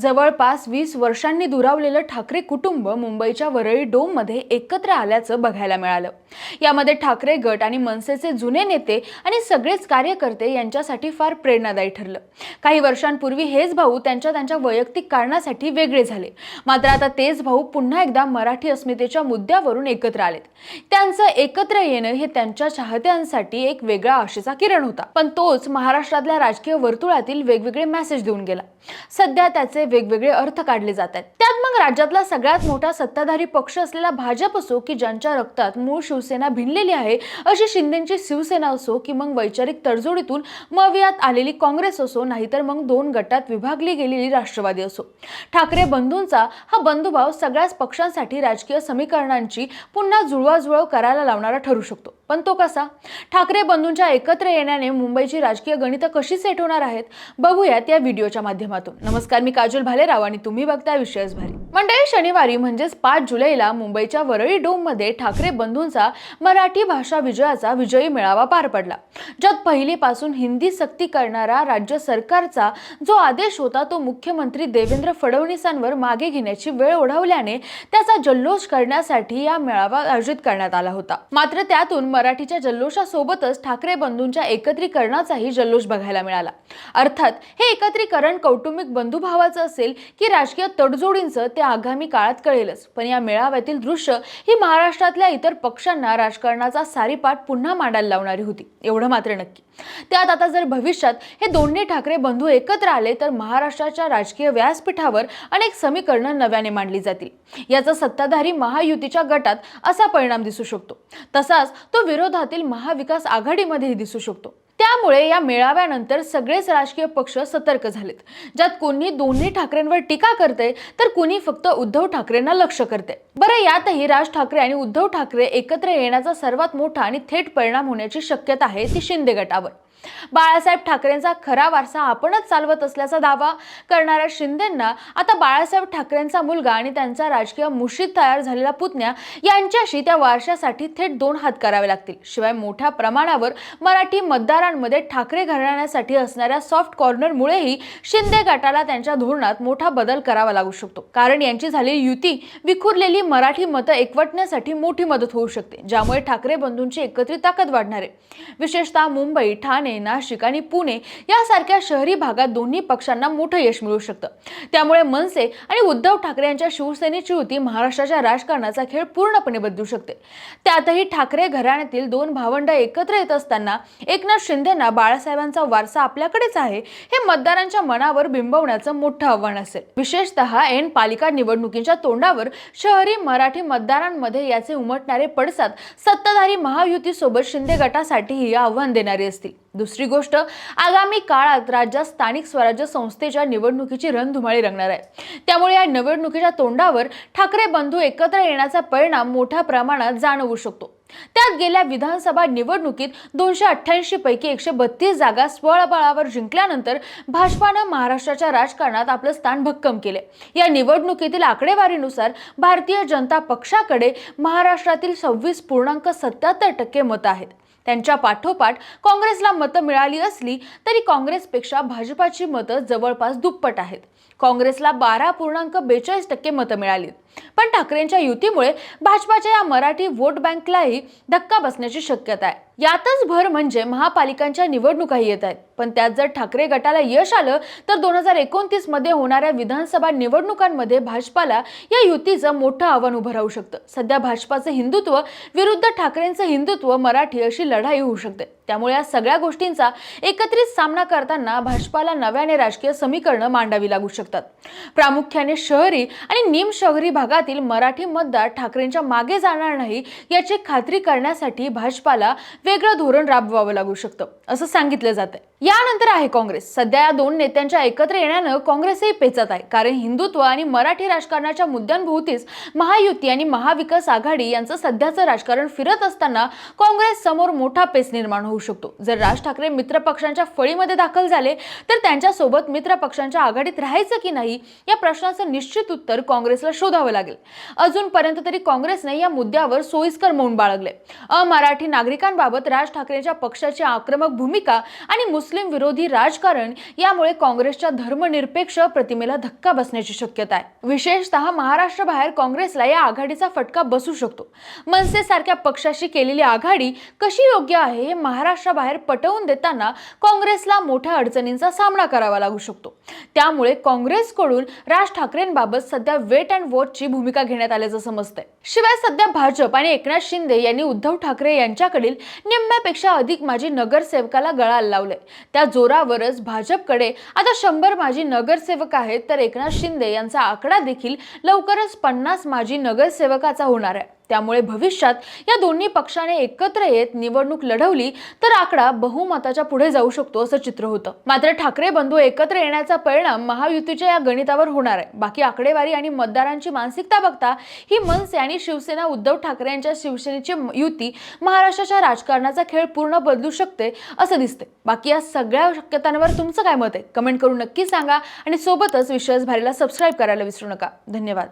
जवळपास वीस वर्षांनी दुरावलेलं ठाकरे कुटुंब मुंबईच्या वरळी डोममध्ये एकत्र आल्याचं बघायला मिळालं. यामध्ये ठाकरे गट आणि मनसेचे जुने नेते आणि सगळेच कार्यकर्ते यांच्यासाठी फार प्रेरणादायी ठरलं. काही वर्षांपूर्वी हेच भाऊ त्यांच्या त्यांच्या वैयक्तिक कारणासाठी वेगळे झाले. मात्र आता तेच भाऊ पुन्हा एकदा मराठी अस्मितेच्या मुद्द्यावरून एकत्र आलेत. त्यांचं एकत्र येणं हे त्यांच्या चाहत्यांसाठी एक वेगळा आशेचा किरण होता. पण तोच महाराष्ट्रातल्या राजकीय वर्तुळातील वेगवेगळे मेसेज देऊन गेला. सध्या त्याचे वेगवेगळे अर्थ काढले जात आहेत. त्यात मग राज्यातला सगळ्यात मोठा सत्ताधारी पक्ष असलेला भाजप असो की ज्यांच्या रक्तात मूळ शिवसेना भिनलेली आहे अशी शिंदेची शिवसेना असो की मग वैचारिक तडजोडीतून मवियात आलेली काँग्रेस असो नाहीतर मग दोन गटात विभागली गेलेली राष्ट्रवादी असो. ठाकरे बंधूंचा हा बंधुभाव सगळ्याच पक्षांसाठी राजकीय समीकरणांची पुन्हा जुळवाजुळव करायला लावणारा ठरू शकतो. पण तो कसा? ठाकरे बंधूंच्या एकत्र येण्याने मुंबईची राजकीय गणितं कशी सेट होणार आहेत? बघूयात या व्हिडिओच्या माध्यमातून. नमस्कार मी काजल भालेराव आणि तुम्ही बघताय विषयच भारी मंडळी शनिवारी म्हणजेच पाच जुलैला मुंबईच्या वरळी डोममध्ये ठाकरे बंधूंचा मराठी भाषा विजयाचा विजयी मेळावा पार पडला. ज्यात पहिलीपासून हिंदी सक्ती करणारा राज्य सरकारचा जो आदेश होता तो मुख्यमंत्री देवेंद्र फडणवीसांवर मागे घेण्याची वेळ ओढवल्याने त्याचा जल्लोष करण्यासाठी या मेळावा आयोजित करण्यात आला होता. मात्र त्यातून मराठीच्या जल्लोषासोबतच ठाकरे बंधूंच्या एकत्रीकरणाचाही जल्लोष बघायला मिळाला. अर्थात हे एकत्रीकरण कौटुंबिक बंधुभावाचं असेल की राजकीय तडजोडींचं ते आगामी काळात कळेलच. पण या मेळाव्यातील दृश्य ही महाराष्ट्रातल्या इतर पक्षांना राजकारणाचा सारीपाठ पुन्हा मांडायला लावणारी होती. एवढं मात्र नक्की. त्यात आता जर भविष्यात हे दोन्ही ठाकरे बंधू एकत्र आले तर महाराष्ट्राच्या राजकीय व्यासपीठावर अनेक समीकरणं नव्याने मांडली जातील. याचा सत्ताधारी महायुतीच्या गटात असा परिणाम दिसू शकतो. तसाच तो विरोधातील महाविकास आघाडीमध्येही दिसू शकतो. त्यामुळे या मेळाव्यानंतर सगळेच राजकीय पक्ष सतर्क झालेत. ज्यात कोणी दोन्ही ठाकरेंवर टीका करते तर कोणी फक्त उद्धव ठाकरेंना लक्ष करते. बरं यातही राज ठाकरे आणि उद्धव ठाकरे एकत्र येण्याचा सर्वात मोठा आणि थेट परिणाम होण्याची शक्यता आहे ती शिंदे गटावर. बाळासाहेब ठाकरेंचा खरा वारसा आपणच चालवत असल्याचा दावा करणाऱ्या शिंदेंना आता बाळासाहेब ठाकरेंचा मुलगा आणि त्यांचा राजकीय मुशीद तयार झालेला पुतण्या यांच्याशी त्या वारशासाठी थेट दोन हात करावे लागतील. शिवाय मोठ्या प्रमाणावर मराठी मतदारांमध्ये ठाकरे घराण्यासाठी असणाऱ्या सॉफ्ट कॉर्नरमुळेही शिंदे गटाला त्यांच्या धोरणात मोठा बदल करावा लागू शकतो. कारण यांची झालेली युती विखुरलेली मराठी मतं एकवटण्यासाठी मोठी मदत होऊ शकते ज्यामुळे ठाकरे बंधूंची एकत्रित ताकद वाढणार. आहे विशेषतः मुंबई ठाणे नाशिक आणि पुणे यासारख्या शहरी भागात दोन्ही पक्षांना मोठं यश मिळू शकतं. त्यामुळे मनसे आणि उद्धव ठाकरे यांच्या शिवसेनेची युती महाराष्ट्राच्या राजकारणाचा खेळ पूर्णपणे बदलू शकते. त्यातही ठाकरे घराण्यातील दोन भावंड एकत्र येत असताना एकनाथ शिंदेना बाळासाहेबांचा वारसा आपल्याकडेच आहे हे मतदारांच्या मनावर बिंबवण्याचं मोठं आव्हान असेल. विशेषतः एन पालिका निवडणुकीच्या तोंडावर शहरी मराठी मतदारांमध्ये याचे उमटणारे पडसाद सत्ताधारी महायुतीसोबत शिंदे गटासाठीही आव्हान देणारी असतील. दुसरी गोष्ट आगामी काळात राज्यात स्थानिक स्वराज्य संस्थेच्या निवडणुकीची रणधुमाळी रंगणार आहे. त्यामुळे या निवडणुकीच्या तोंडावर ठाकरे बंधू एकत्र येण्याचा परिणाम मोठ्या प्रमाणात जाणवू शकतो. त्यात गेल्या विधानसभा निवडणुकीत दोनशे अठ्ठ्याऐंशी पैकी एकशे बत्तीस जागा स्वबळावर जिंकल्यानंतर भाजपानं महाराष्ट्राच्या राजकारणात आपलं स्थान भक्कम केले. या निवडणुकीतील आकडेवारीनुसार भारतीय जनता पक्षाकडे महाराष्ट्रातील सव्वीस पूर्णांक सत्याहत्तर टक्के मतं आहेत. त्यांच्या पाठोपाठ काँग्रेसला मतं मिळाली असली तरी काँग्रेसपेक्षा भाजपाची मतं जवळपास दुप्पट आहेत. काँग्रेसला बारा पूर्णांक बेचाळीस टक्के मतं मिळाली पण ठाकरेंच्या युतीमुळे भाजपाच्या या मराठी वोट बँकलाही धक्का बसण्याची शक्यता आहे. यातच भर म्हणजे महापालिकांच्या निवडणुकाही येत आहेत. पण त्यात जर ठाकरे गटाला यश आलं तर दोन हजार एकोणतीसमध्ये होणाऱ्या विधानसभा निवडणुकांमध्ये भाजपाला या युतीचं मोठं आव्हान उभं राहू शकतं. सध्या भाजपाचं हिंदुत्व विरुद्ध ठाकरेंचं हिंदुत्व मराठी अशी लढाई होऊ शकते. त्यामुळे या सगळ्या गोष्टींचा एकत्रित सामना करताना भाजपाला नव्याने राजकीय समीकरणं मांडावी लागू शकतात. प्रामुख्याने शहरी आणि निम शहरी भागातील मराठी मतदार ठाकरेंच्या मागे जाणार नाही याची खात्री करण्यासाठी भाजपाला वेगळं धोरण राबवावं लागू शकतं असं सांगितलं जात आहे यानंतर आहे काँग्रेस. सध्या या दोन नेत्यांच्या एकत्र येण्यानं काँग्रेसही पेचत आहे. कारण हिंदुत्व आणि मराठी राजकारणाच्या मुद्द्यांभोवतीच महायुती आणि महाविकास आघाडी यांचं सध्याचं राजकारण फिरत असताना काँग्रेस समोर मोठा पेच निर्माण होऊ शकतो. जर राज ठाकरे मित्रपक्षांच्या फळीमध्ये दाखल झाले तर त्यांच्यासोबत मित्रपक्षांच्या आघाडीत राहायचं की नाही या प्रश्नाचं निश्चित उत्तर काँग्रेसला शोधावं लागेल. अजूनपर्यंत तरी काँग्रेसने या मुद्द्यावर सोयीस्कर मौन बाळगले अमराठी नागरिकांबाबत राज ठाकरेंच्या पक्षाची आक्रमक भूमिका आणि मुस्लिम मुस्लिम विरोधी राजकारण यामुळे काँग्रेसच्या धर्मनिरपेक्ष प्रतिमेला धक्का बसण्याची शक्यता आहे. विशेषतः महाराष्ट्राबाहेर काँग्रेसला या आघाडीचा फटका बसू शकतो. मनसे सारख्या पक्षाशी केलेली आघाडी कशी योग्य आहे हे महाराष्ट्राबाहेर पटवून देताना काँग्रेसला मोठ्या अडचणींचा सामना करावा लागू शकतो. त्यामुळे काँग्रेसकडून राज ठाकरेंबाबत सध्या वेट अँड वॉचची भूमिका घेण्यात आल्याचं समजतंय. शिवाय सध्या भाजप आणि एकनाथ शिंदे यांनी उद्धव ठाकरे यांच्याकडील निम्म्यापेक्षा अधिक माजी नगरसेवकाला गळा लावलंय. त्या जोरावरच भाजपकडे. आता शंभर माजी नगरसेवक आहेत तर एकनाथ शिंदे यांचा आकडा देखील लवकरच पन्नास माजी नगरसेवकाचा होणार आहे. त्यामुळे भविष्यात या दोन्ही पक्षाने एकत्र येत निवडणूक लढवली तर आकडा बहुमताच्या पुढे जाऊ शकतो असं चित्र होतं. मात्र ठाकरे बंधू एकत्र येण्याचा परिणाम महायुतीच्या या गणितावर होणार आहे. बाकी आकडेवारी आणि मतदारांची मानसिकता बघता ही मनसे आणि शिवसेना उद्धव ठाकरे यांच्या शिवसेनेची युती महाराष्ट्राच्या राजकारणाचा खेळ पूर्ण बदलू शकते असं दिसते बाकी या सगळ्या शक्यतांवर तुमचं काय मत आहे? कमेंट करून नक्की सांगा आणि सोबतच विश्वास भारीला सबस्क्राईब करायला विसरू नका. धन्यवाद.